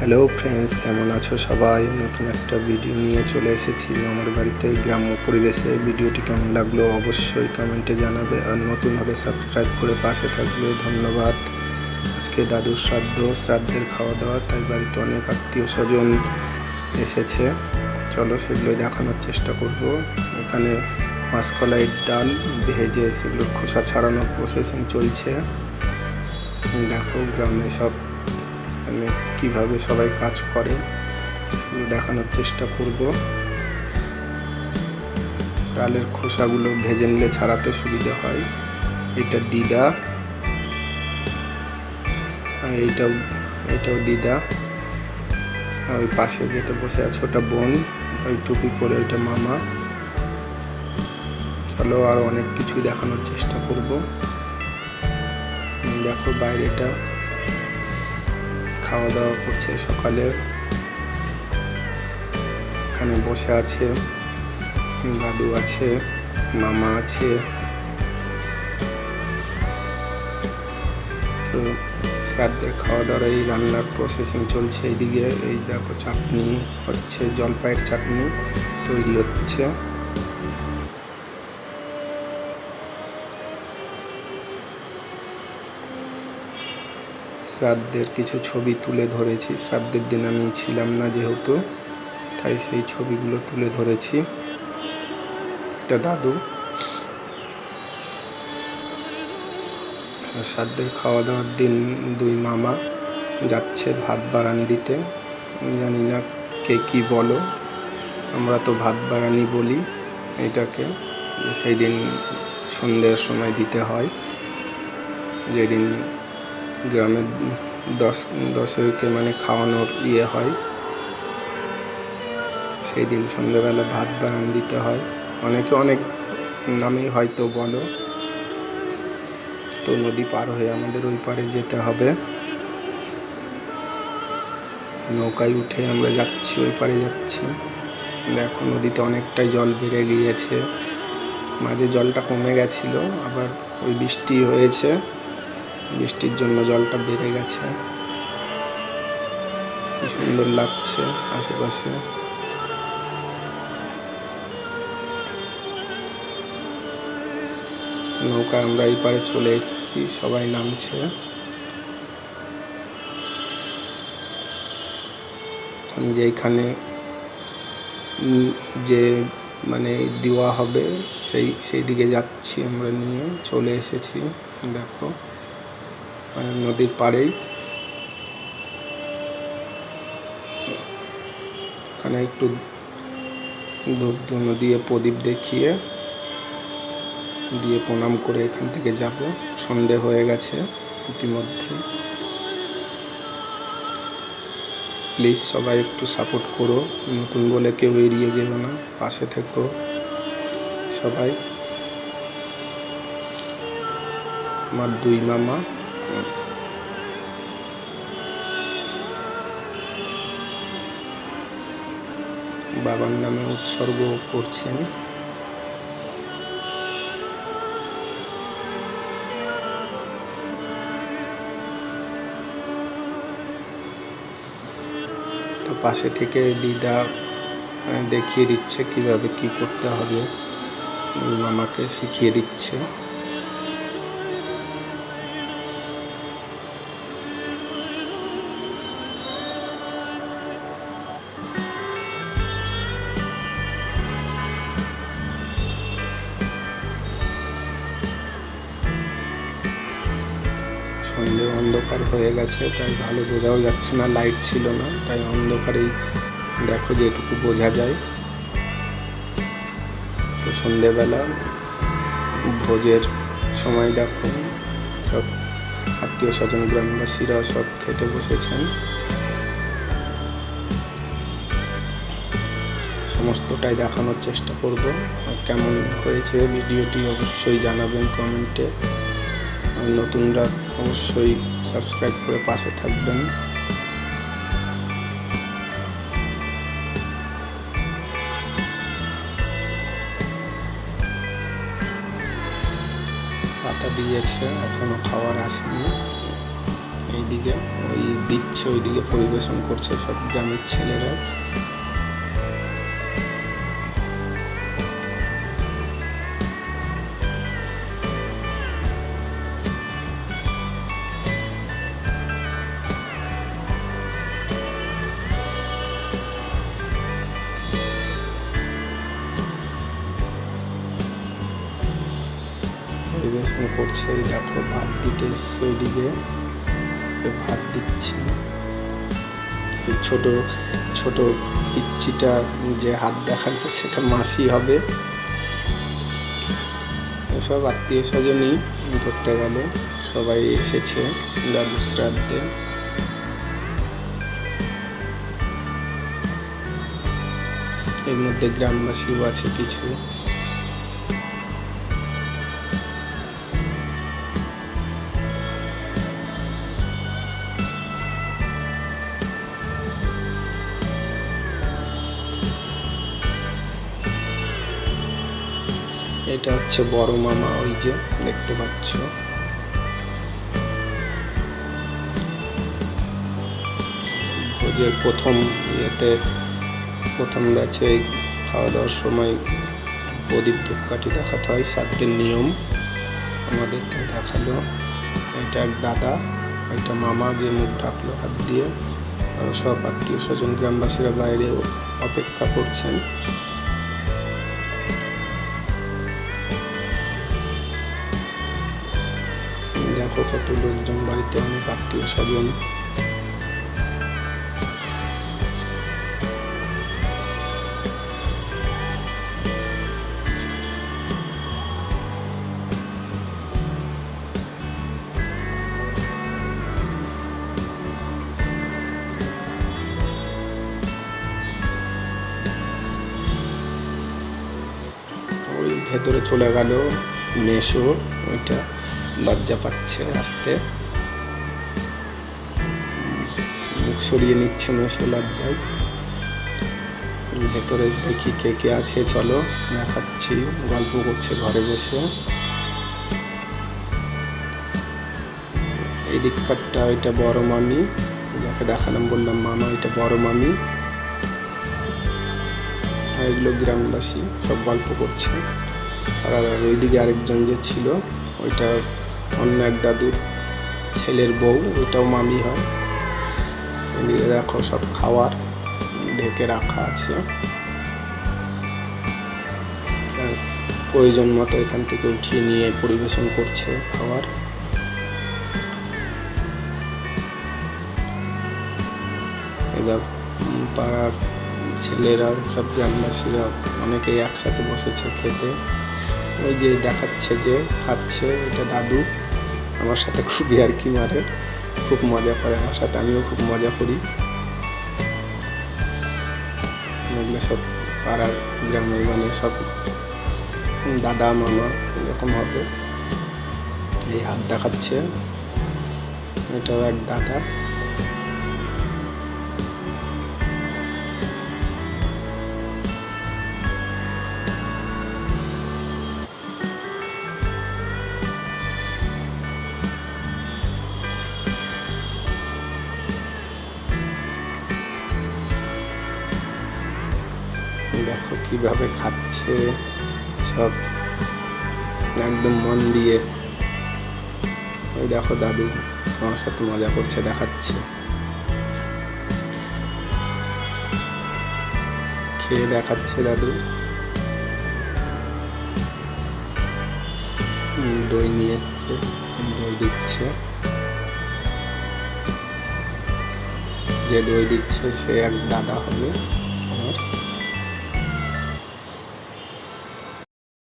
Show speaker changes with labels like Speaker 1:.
Speaker 1: Hello friends কেমন আছো সবাই? নতুন একটা ভিডিও নিয়ে চলে এসেছি। আমার বাড়িতে গ্রাম্য পরিবেশে ভিডিওটি কেমন লাগল অবশ্যই কমেন্টে জানাবে আর নতুন হলে সাবস্ক্রাইব করে পাশে থাকবে। ধন্যবাদ। আজকে দাদুর শ্রাদ্ধ, শ্রাদ্ধের খাওয়া দাওয়া তাই বাড়িতে অনেক আত্মীয় স্বজন এসেছে। চলো সেগুলোই দেখানোর চেষ্টা করব। এখানে মাসকলাইয়ের ডাল ভেজে সেগুলোর খোসা ছাড়ানোর প্রসেসিং চলছে। দেখো, গ্রামে সব মানে কীভাবে সবাই কাজ করে সেগুলো দেখানোর চেষ্টা করব। ডালের খোসাগুলো ভেজে নিলে ছাড়াতে সুবিধা হয়। এটা দিদা। আর এইটাও, এটাও দিদা। আর ওই পাশে যেটা বসে আছে ওটা বোন, ওই টুপি পরে ওইটা মামা। চলো আরও অনেক কিছুই দেখানোর চেষ্টা করব। দেখো বাইরেটা। খাওয়া দাওয়া করছে সকালে। এখানে বসে আছে, দাদু আছে, মামা আছে। তো শ্রাদ্ধের খাওয়া দাওয়ার এই রান্নার প্রসেসিং চলছে এইদিকে এই দেখো চাটনি হচ্ছে, জলপাইয়ের চাটনি তৈরি হচ্ছে। শ্রাদ্ধের কিছু ছবি তুলে ধরেছি। শ্রাদ্ধের দিন আমি ছিলাম না যেহেতু, তাই সেই ছবিগুলো তুলে ধরেছি। এটা দাদু। শ্রাদ্ধের খাওয়া দাওয়ার দিন দুই মামা যাচ্ছে ভাত বারান দিতে জানি না কে কী বলো, আমরা তো ভাত বারানি বলি এটাকে সেই দিন সন্ধ্যের সময় দিতে হয়। যেদিন গ্রামের দশ, দশকে মানে খাওয়ানোর ইয়ে হয়। সেই দিন সন্ধ্যেবেলা ভাত বারান দিতে হয়। অনেকে অনেক নামেই হয়তো বলো। তো নদী পার হয়ে আমাদের ওই পারে যেতে হবে। নৌকায় উঠে আমরা যাচ্ছি, ওই পারে যাচ্ছি। দেখো নদীতে অনেকটাই জল বেড়ে গিয়েছে। মাঝে জলটা কমে গেছিল, আবার ওই বৃষ্টি হয়েছে। বৃষ্টির জন্য জলটা বেড়ে গেছে। কি সুন্দর লাগছে আশেপাশে। নৌকা আমরা এই পারে চলে এসেছি, সবাই নামছে। এখন যেখানে যে মানে দেওয়া হবে, সেই সেই দিকে যাচ্ছি আমরা নিয়ে, চলে এসেছি, দেখো। নদীর পাড়েই। এখানে একটু ধূপ ধুনো দিয়ে প্রদীপ দেখিয়ে, দিয়ে প্রণাম করে এখান থেকে যাব। সন্ধে হয়ে গেছে, ইতিমধ্যে। প্লিজ সবাই একটু সাপোর্ট করো, নতুন বলে কেউ এড়িয়ে যেও না, পাশে থেকো সবাই। আমার দুই মামা। বাবার নামে উৎসর্গ করছেন। তো পাশে থেকে দিদা দেখিয়ে দিচ্ছে কীভাবে কি করতে হবে। মামাকে শিখিয়ে দিচ্ছে। অন্ধকার হয়ে গেছে, তাই ভালো বোঝাও যাচ্ছে না লাইট ছিল না, তাই অন্ধকারেই দেখো যেটুকু বোঝা যায়। তো সন্ধেবেলা ভোজের সময় দেখো, সব আত্মীয় স্বজন, গ্রামবাসীরা সব খেতে বসেছেন। সমস্তটাই দেখানোর চেষ্টা করব কেমন হয়েছে ভিডিওটি অবশ্যই জানাবেন কমেন্টে। নতুনরা অবশ্যই সাবস্ক্রাইব করে পাশে থাকবেন। পাতা দিয়েছে, এখনও খাবার আসেনি। এইদিকে, ওই দিচ্ছে, ওইদিকে পরিবেশন করছে সব গ্রামের ছেলেরা। পরিবেশন করছে, এই দেখো, ভাত দিতে এসছে ওইদিকে ভাত দিচ্ছে। এই ছোট ছোট পিচ্ছিটা যে হাত দেখাল, সেটা মাসি হবে। এসব আত্মীয় স্বজনই ধরতে গেল, সবাই এসেছে দাদু শ্রাদ্ধে এর মধ্যে গ্রামবাসীও আছে কিছু। এটা হচ্ছে বড় মামা, ওই যে দেখতে পাচ্ছ। ভোজের প্রথম ইয়েতে, প্রথম ব্যাচে খাওয়া দাওয়ার সময় প্রদীপ ধূপকাঠি দেখাতে হয় সাতদের নিয়ম আমাদের তাই দেখাল। এটা এক দাদা এটা মামা যে মুখ ঢাকলো হাত দিয়ে, আর সব আত্মীয় স্বজন গ্রামবাসীরা বাইরে অপেক্ষা করছেন। কত লোকজন বাড়িতে অনেক আত্মীয় স্বজন। ভেতরে চলে গেল মেশো ওইটা। লজ্জা পাচ্ছে আসতে। মুখ সরিয়ে নিচ্ছে মেশো লজ্জায়। ভেতরে দেখি কে কে আছে, চলো, দেখাচ্ছি, গল্প করছে ঘরে বসে। এই দিককারটা ওইটা বড় মামি, যাকে দেখালাম বললাম, মামা ওইটা বড় মামি। এগুলো গ্রামবাসী, সব গল্প করছে। আর ওইদিকে আরেকজন যে ছিল, ওইটা অন্য এক দাদুর ছেলের বউ, ওইটাও মামি হয়। এদিকে দেখো সব খাওয়ার ঢেকে রাখা আছে। প্রয়োজন মতো এখান থেকে উঠিয়ে নিয়ে পরিবেশন করছে খাবার এবার পাড়ার ছেলেরা, সব গ্রামবাসীরা অনেকেই একসাথে বসেছে খেতে। ওই যে দেখাচ্ছে যে, খাচ্ছে ওইটা দাদু। আমার সাথে খুবই আর কি মারে। খুব মজা করে আমার সাথে, আমিও খুব মজা করি। এগুলো সব পাড়ার গ্রামের মানে সব দাদা, মামা এরকম হবে। এই হাত দেখাচ্ছে। এটাও এক দাদা। দেখো কীভাবে খাচ্ছে। সব একদম মন দিয়ে। ওই দেখো দাদু আমার সাথে মজা করছে, দেখাচ্ছে। খেয়ে দেখাচ্ছে দাদু। দই নিয়ে এসছে, দই দিচ্ছে। যে দই দিচ্ছে সে এক দাদা হবে।